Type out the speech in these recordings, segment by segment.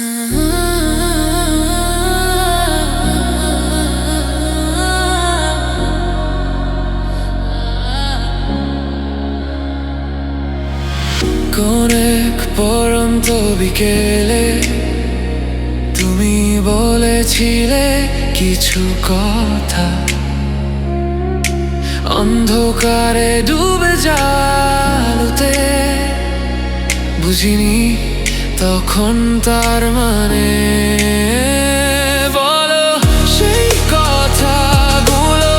কোন পরন্ত বিকেলে তুমি বলেছিলে কিছু কথা। অন্ধকারে ডুবে জালুতে বুঝিনি তখন তার মানে? বলো কথাগুলো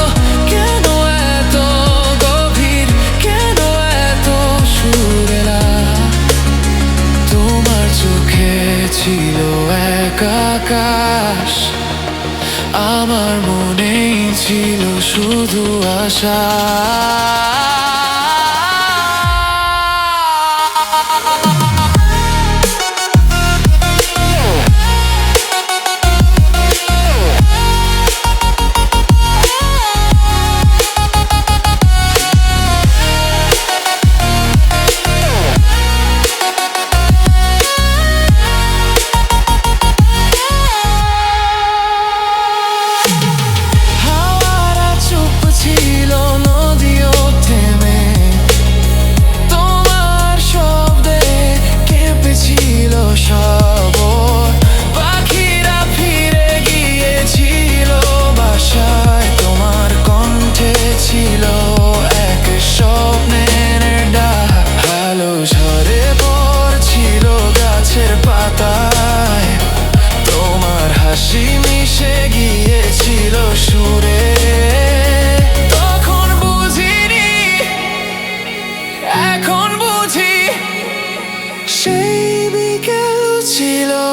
কেন এত গভীর? কেন এত তোমার চোখে ছিল এক আমার মনেই ছিল শুধু আশা। সেই